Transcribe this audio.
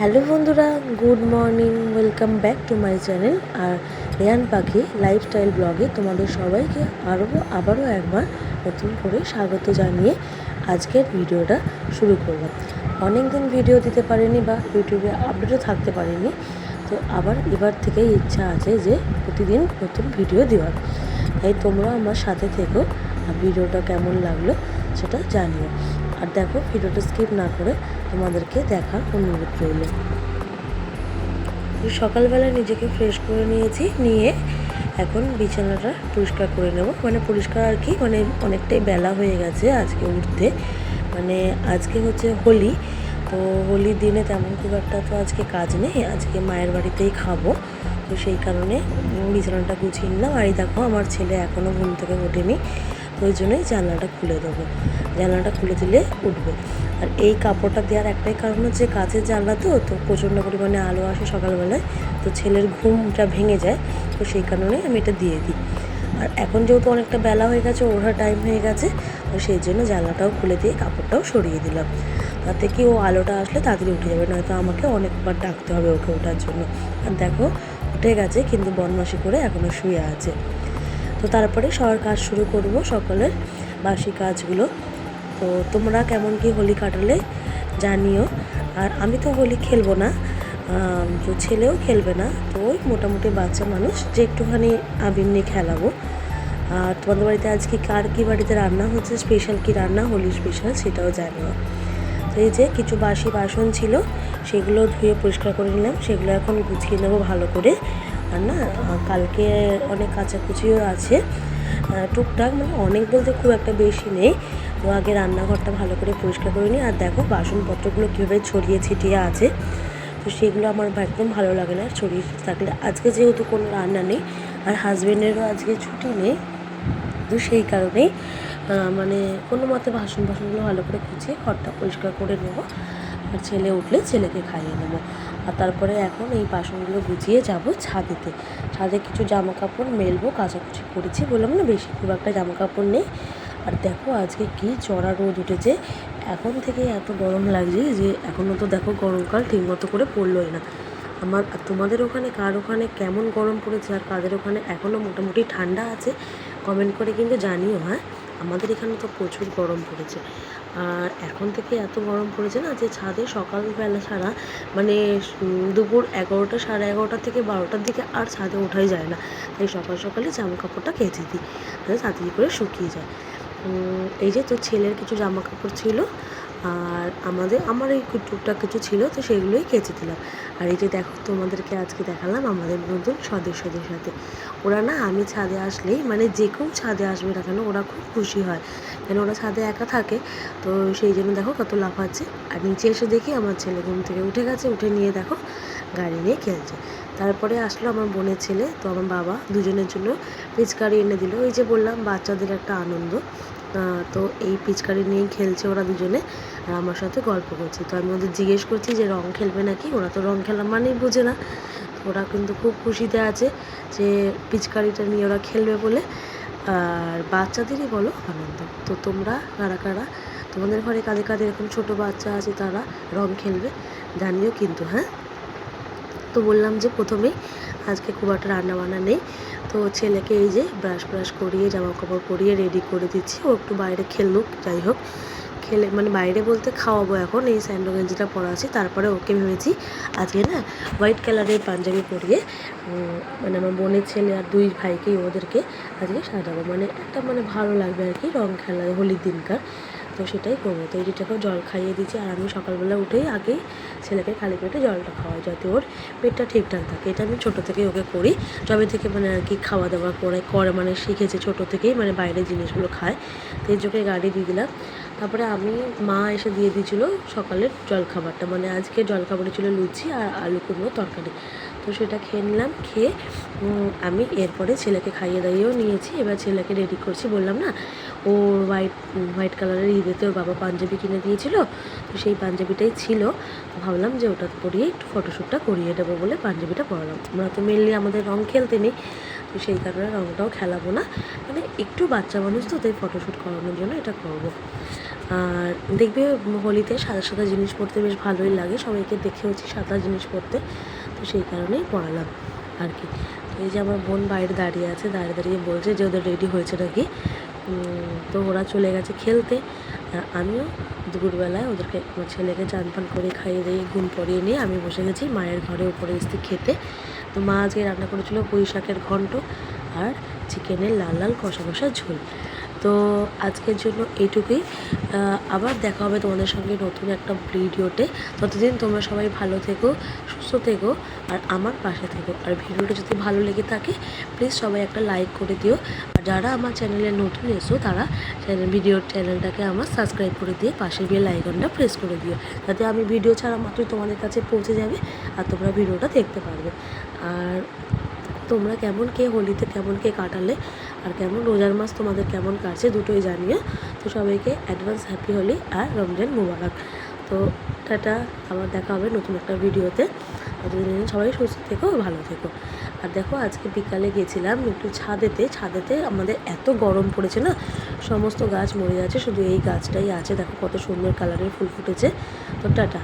Hello বন্ধুরা, good morning, welcome back to my channel. R Rayan Pakhi, lifestyle ব্লগে তোমাদের সবাইকে আরও আবারও একবার নতুন করে স্বাগত জানিয়ে আজকের ভিডিওটা শুরু করলাম। অনেক দিন ভিডিও দিতে পারিনি বা ইউটিউবে আপডেটও থাকতে পারিনি, তো আবার এবার থেকেই ইচ্ছা আছে যে প্রতিদিন নতুন ভিডিও দেওয়ার। তাই তোমরা আমার সাথে থেকো ভিডিওটা কেমন লাগল সেটা জানিও। আর দেখো, ভিডিওটা স্কিপ না করে তোমাদেরকে দেখার অনুরোধ রইল। সকালবেলা নিজেকে ফ্রেশ করে নিয়েছি, নিয়ে এখন বিছানাটা পরিষ্কার করে নেব। মানে পরিষ্কার আর কি মানে অনেকটাই বেলা হয়ে গেছে আজকে উঠতে। মানে আজকে হচ্ছে হোলি, তো হোলির দিনে তেমন খুব একটা তো আজকে কাজ নেই, আজকে মায়ের বাড়িতেই খাব। তো সেই কারণে বিছানাটা গুছিয়ে নিলাম। আর এই দেখো, আমার ছেলে এখনও ঘুম থেকে ওঠেনি। ওই জন্যই জানলাটা খুলে দেবো। জানলাটা খুলে দিলে উঠবে। আর এই কাপড়টা দেওয়ার একটাই কারণ হচ্ছে কাছের জানলা তো তো প্রচণ্ড পরিমাণে আলো আসে সকালবেলায়, তো ছেলের ঘুমটা ভেঙে যায়, তো সেই কারণে আমি এটা দিয়ে দিই। আর এখন যেহেতু অনেকটা বেলা হয়ে গেছে ওঠার টাইম হয়ে গেছে, তো সেই জন্য জানলাটাও খুলে দিয়ে কাপড়টাও সরিয়ে দিলাম। তাতে কি ও আলোটা আসলে তাড়াতাড়ি উঠে যাবে, নয়তো আমাকে অনেকবার ডাকতে হবে ওকে ওঠার জন্য। আর দেখো, উঠে গেছে, কিন্তু বনমাসি করে এখনও শুয়ে আছে। তো তারপরে সবার কাজ শুরু করব সকলের বাসি কাজগুলো। তো তোমরা কেমন কি হোলি কাটালে জানিও। আর আমি তো হোলি খেলব না তো ছেলেও খেলবে না। তো ওই মোটামুটি বাচ্চা মানুষ, যে একটুখানি আবির নিয়ে খেলাবো। আর তোমাদের বাড়িতে আজকে কার কি বাড়িতে রান্না হচ্ছে স্পেশাল কি রান্না, হোলি স্পেশাল সেটাও জানিও। তো এই যে কিছু বাসি বাসন ছিল, সেগুলো ধুয়ে পরিষ্কার করে নিলাম, সেগুলো এখন গুছিয়ে নেব ভালো করে। আর না কালকে অনেক কাচাকুচিও আছে। টুকটাক মানে অনেক বলতে খুব একটা বেশি নেই। তো আগে রান্নাঘরটা ভালো করে পরিষ্কার করে নিই। আর দেখো বাসনপত্রগুলো কীভাবে ছড়িয়ে ছিটিয়ে আছে। তো সেগুলো আমার একদম ভালো লাগে না ছড়িয়ে থাকলে আজকে যেহেতু কোনো রান্না নেই, আর হাজব্যান্ডেরও আজকে ছুটি নেই, তো সেই কারণেই মানে কোনো মতে বাসন বাসনগুলো ভালো করে গুছিয়ে ঘরটা পরিষ্কার করে নেব। আর ছেলে উঠলে ছেলেকে খাইয়ে নেব। আর তারপরে এখন এই বাসনগুলো গুছিয়ে যাব ছাদেতে। ছাদে কিছু জামা কাপড় মেলবো, কাচাকুচি করেছি। বললাম না বেশি খুব একটা জামা কাপড় নেই। আর দেখো আজকে কি চড়া রোদ উঠেছে। এখন থেকে এত গরম লাগছে যে এখনও তো দেখো গরমকাল ঠিকমতো করে পড়লোই না। আমার তোমাদের ওখানে, কার ওখানে কেমন গরম পড়েছে আর কাদের ওখানে এখনও মোটামুটি ঠান্ডা আছে? কমেন্ট করে কিন্তু জানিও হ্যাঁ? আমাদের এখানে তো প্রচুর গরম পড়েছে। আর এখন থেকে এত গরম পড়েছে না যে ছাদে সকালবেলা ছাড়া মানে দুপুর এগারোটা সাড়ে এগারোটা থেকে বারোটার দিকে আর ছাদে ওঠাই যায় না। তাই সকাল সকালে জামা কাপড়টা কেচে দিই। তাহলে তাড়াতাড়ি করে শুকিয়ে যায়। এই যে তোর ছেলের কিছু জামা কাপড় ছিল আর আমাদের, আমার এই টুকটাক কিছু ছিল, তো সেগুলোই কেচে দিলাম। আর এই যে দেখো, তোমাদেরকে আজকে দেখালাম আমাদের নতুন সদস্যদের সাথে। ওরা না, আমি ছাদে আসলেই মানে যে কেউ ছাদে আসবে না কেন, ওরা খুব খুশি হয়। কেন ওরা ছাদে একা থাকে, তো সেই জন্য দেখো কত লাফাচ্ছে। আর নিচে এসে দেখি আমার ছেলে ঘুম থেকে উঠে গেছে, উঠে নিয়ে দেখো গাড়ি নিয়ে খেলছে। তারপরে আসলো আমার বোনের ছেলে, তো আমার বাবা দুজনের জন্য পিচকারি এনে দিল। ওই যে বললাম, বাচ্চাদের একটা আনন্দ। তো এই পিচকারি নিয়েই খেলছে ওরা দুজনে আর আমার সাথে গল্প করছে। তো আমি ওদের জিজ্ঞেস করছি যে রং খেলবে নাকি? ওরা তো রং খেলা মানেই বোঝে না। ওরা কিন্তু খুব খুশিতে আছে যে পিচকারিটা নিয়ে ওরা খেলবে বলে। আর বাচ্চাদেরই বলো আনন্দ। তো তোমরা কারা কারা? তোমাদের ঘরে কাদের কাদের এরকম ছোটো বাচ্চা আছে তারা রং খেলবে? জানিও কিন্তু হ্যাঁ? তো বললাম যে প্রথমেই আজকে খুব একটা রান্না বান্না নেই। তো ছেলেকে এই যে ব্রাশ ব্রাশ করিয়ে জামা কাপড় পরিয়ে রেডি করে দিচ্ছি। ও একটু বাইরে খেলুক, যাই হোক। খেলে মানে বাইরে বলতে খাওয়াবো এখন, এই স্যান্ডো গেঞ্জিটা পরা আছে। তারপরে ওকে ভেবেছি আজকে না হোয়াইট কালারের পাঞ্জাবি পরিয়ে মানে আমার বোনের ছেলে আর দুই ভাইকেই ওদেরকে আজকে সাজাবো। মানে একটা মানে ভালো লাগবে আর কি, রং খেলা, হোলির দিনকার। তো সেটাই করব। তো এটিটাকেও জল খাইয়ে দিচ্ছি আর আমি সকালবেলা উঠেই আগেই ছেলেকে খালি পেটে জলটা খাওয়াই যাতে ওর পেটটা ঠিকঠাক থাকে। এটা আমি ছোটো থেকেই ওকে করি। যবে থেকে মানে আর কি খাওয়া দাওয়া করে করে মানে শিখেছে ছোটো থেকেই মানে বাইরের জিনিসগুলো খায়। তো এই চোখে গাড়ি দিয়ে দিলাম। তারপরে আমি, মা এসে দিয়ে দিয়েছিল সকালের জলখাবারটা। মানে আজকে জলখাবারে ছিল লুচি আর আলু কুমড়ো তরকারি। তো সেটা খেয়ে নিলাম, খেয়ে আমি এরপরে ছেলেকে খাইয়ে দাইয়েও নিয়েছি। এবার ছেলেকে রেডি করছি। বললাম না ও হোয়াইট হোয়াইট কালারের ঈদেতে ওর বাবা পাঞ্জাবি কিনে দিয়েছিল, তো সেই পাঞ্জাবিটাই ছিল। ভাবলাম যে ওটা পরিয়ে একটু ফটোশ্যুটটা করিয়ে দেবো বলে পাঞ্জাবিটা পরালাম। আমরা তো মেনলি আমাদের রং খেলতে নেই, তো সেই কারণে রঙটাও খেলাবো না। মানে একটু বাচ্চা মানুষ তো, তাই ফটোশ্যুট করানোর জন্য এটা করব। আর দেখবে হোলিতে সাদা সাদা জিনিস পরতে বেশ ভালোই লাগে, সবাইকে দেখে হচ্ছে সাদা জিনিস পরতে, তো সেই কারণেই পরালাম আর কি। এই যে আমার বোন বাইরে দাঁড়িয়ে আছে, দাঁড়িয়ে দাঁড়িয়ে বলছে যে ওদের রেডি হয়েছে নাকি? তো ওরা চলে গেছে খেলতে। আমিও দুপুরবেলায় ওদেরকে, আমার ছেলেকে চান পান করে খাইয়ে দিয়ে ঘুম পরিয়ে নিয়ে আমি বসে গেছি মায়ের ঘরে উপরে এসে খেতে। তো মা আজকে রান্না করেছিল পুঁই শাকের ঘন্ট আর চিকেনের লাল লাল কষা কষা ঝোল। তো আজকের জন্য এইটুকুই। আবার দেখা হবে তোমাদের সঙ্গে নতুন একটা ভিডিওতে। ততদিন তোমরা সবাই ভালো থেকো, সুস্থ থেকো, আর আমার পাশে থেকো। আর ভিডিওটা যদি ভালো লেগে থাকে প্লিজ সবাই একটা লাইক করে দিও। আর যারা আমার চ্যানেলে নতুন এসো, তারা ভিডিওর চ্যানেলটাকে আমার সাবস্ক্রাইব করে দিয়ে পাশের বেল আইকনটা প্রেস করে দিও। যাতে আমি ভিডিও ছাড়া মাত্রই তোমাদের কাছে পৌঁছে যাবে, আর তোমরা ভিডিওটা দেখতে পারবে। আর তোমরা কেমন কে হোলিতে কেমন কে কাটালে আর কেমন রোজার মাস তোমাদের কেমন কাটছে দুটোই জানিও। তো সবাইকে অ্যাডভান্স হ্যাপি হোলি আর রমজান মুবারক। তো টাটা, আবার দেখা হবে নতুন একটা ভিডিওতে। ততদিন সবাই সুস্থ থেকো, ভালো থেকো। আর দেখো, আজকে বিকালে গেছিলাম একটু ছাদেতে। ছাদেতে আমাদের এত গরম পড়েছে না, সমস্ত গাছ মরে যাচ্ছে, শুধু এই গাছটাই আছে। দেখো কত সুন্দর কালারের ফুল ফুটেছে। তো টাটা।